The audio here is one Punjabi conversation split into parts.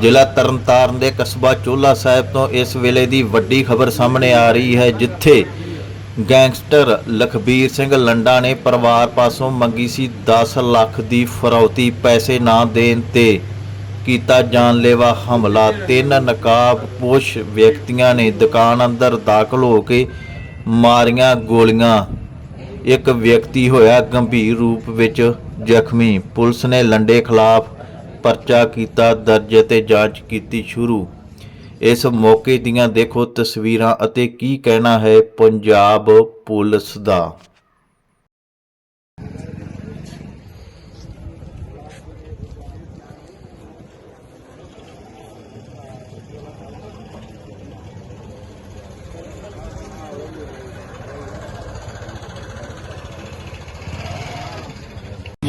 ਜ਼ਿਲ੍ਹਾ ਤਰਨਤਾਰਨ ਦੇ ਕਸਬਾ ਚੋਲਾ ਸਾਹਿਬ ਤੋਂ ਇਸ ਵੇਲੇ ਦੀ ਵੱਡੀ ਖਬਰ ਸਾਹਮਣੇ ਆ ਰਹੀ ਹੈ, ਜਿੱਥੇ ਗੈਂਗਸਟਰ ਲਖਬੀਰ ਸਿੰਘ ਲੰਡਾ ਨੇ ਪਰਿਵਾਰ ਪਾਸੋਂ ਮੰਗੀ ਸੀ 10 ਲੱਖ ਦੀ ਫਰੌਤੀ ਪੈਸੇ ਨਾ ਦੇਣ ਤੇ ਕੀਤਾ ਜਾਨਲੇਵਾ ਹਮਲਾ। ਤਿੰਨ ਨਕਾਬਪੋਸ਼ ਵਿਅਕਤੀਆਂ ਨੇ ਦੁਕਾਨ ਅੰਦਰ ਦਾਖਲ ਹੋ ਕੇ ਮਾਰੀਆਂ ਗੋਲੀਆਂ। ਇੱਕ ਵਿਅਕਤੀ ਹੋਇਆ ਗੰਭੀਰ ਰੂਪ ਵਿੱਚ ਜ਼ਖਮੀ। ਪੁਲਿਸ ਨੇ ਲੰਡੇ ਖਿਲਾਫ ਪਰਚਾ ਕੀਤਾ, ਦਰਜ ਅਤੇ ਜਾਂਚ ਕੀਤੀ ਸ਼ੁਰੂ। ਇਸ ਮੌਕੇ ਦੀਆਂ ਦੇਖੋ ਤਸਵੀਰਾਂ ਅਤੇ ਕੀ ਕਹਿਣਾ ਹੈ ਪੰਜਾਬ ਪੁਲਿਸ ਦਾ।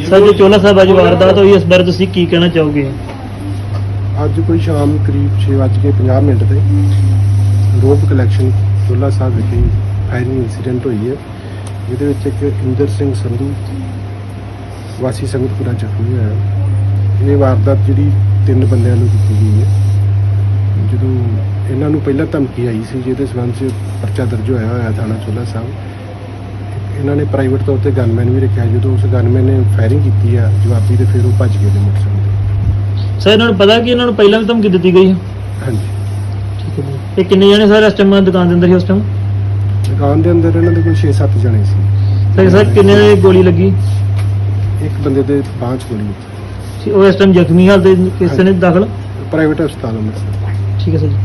ਸਰ ਜੋ ਚੋਲਾ ਸਾਹਿਬ ਅੱਜ ਵਾਰਦਾਤ ਹੋਈ ਇਸ ਬਾਰੇ ਤੁਸੀਂ ਕੀ ਕਹਿਣਾ ਚਾਹੋਗੇ? ਅੱਜ ਕੋਈ ਸ਼ਾਮ ਕਰੀਬ 6:50 ਮਿੰਟ ਤੇ ਰੋਪ ਕਲੈਕਸ਼ਨ ਚੋਲਾ ਸਾਹਿਬ ਵਿਖੇ ਫਾਇਰਿੰਗ ਇਨਸੀਡੈਂਟ ਹੋਈ ਹੈ। ਜਿਹਦੇ ਵਿੱਚ ਇੱਕ ਇੰਦਰ ਸਿੰਘ ਸੰਧੂ ਵਾਸੀ ਸੰਗਤਪੁਰਾ ਜ਼ਖਮੀ ਹੋਇਆ। ਇਹ ਵਾਰਦਾਤ ਜਿਹੜੀ ਤਿੰਨ ਬੰਦਿਆਂ ਨੂੰ ਕੀਤੀ ਗਈ ਹੈ। ਜਦੋਂ ਇਹਨਾਂ ਨੂੰ ਪਹਿਲਾਂ ਧਮਕੀ ਆਈ ਸੀ ਜਿਹਦੇ ਸਬੰਧ 'ਚ ਪਰਚਾ ਦਰਜ ਹੋਇਆ ਹੋਇਆ ਥਾਣਾ ਚੋਲਾ ਸਾਹਿਬ ਇਹਨਾਂ ਨੇ ਪ੍ਰਾਈਵੇਟ ਤੌਰ ਤੇ ਗਨਮੈਨ ਵੀ ਰੱਖਿਆ ਜਦੋਂ ਉਸ ਗਨਮੈਨ ਨੇ ਫਾਇਰਿੰਗ ਕੀਤੀ ਆ ਜਵਾਬੀ ਤੇ ਫਿਰ ਉਹ ਭੱਜ ਗਏ ਨੇ ਮੋਟਰਸਾਈਕਲ ਤੇ। ਸਰ ਇਹਨਾਂ ਨੂੰ ਪਤਾ ਕਿ ਇਹਨਾਂ ਨੂੰ ਪਹਿਲਾਂ ਵੀ ਧਮਕੀ ਦਿੱਤੀ ਗਈ ਹੈ ਹਾਂਜੀ। ਠੀਕ ਹੈ ਜੀ। ਇਹ ਕਿੰਨੇ ਜਣੇ ਸਰ ਇਸ ਟਾਈਮ ਦੁਕਾਨ ਦੇ ਅੰਦਰ ਸੀ ਉਸ ਟਾਈਮ ਦੁਕਾਨ ਦੇ ਅੰਦਰ ਇਹਨਾਂ ਦੇ ਕੋਲ 6-7 ਜਣੇ ਸੀ। ਸਰ ਸਰ ਕਿੰਨੇ ਦੇ ਗੋਲੀ ਲੱਗੀ? ਇੱਕ ਬੰਦੇ ਦੇ ਬਾਂਹ 'ਚ ਗੋਲੀ ਠੀਕ, ਉਹ ਇਸ ਟਾਈਮ ਜ਼ਖਮੀ ਹਾਲਤ ਦੇ ਕਿਸੇ ਨੇ ਦਾਖਲ? ਪ੍ਰਾਈਵੇਟ ਹਸਪਤਾਲ ਅੰਮ੍ਰਿਤਸਰ। ਠੀਕ ਹੈ ਸਰ ਜੀ।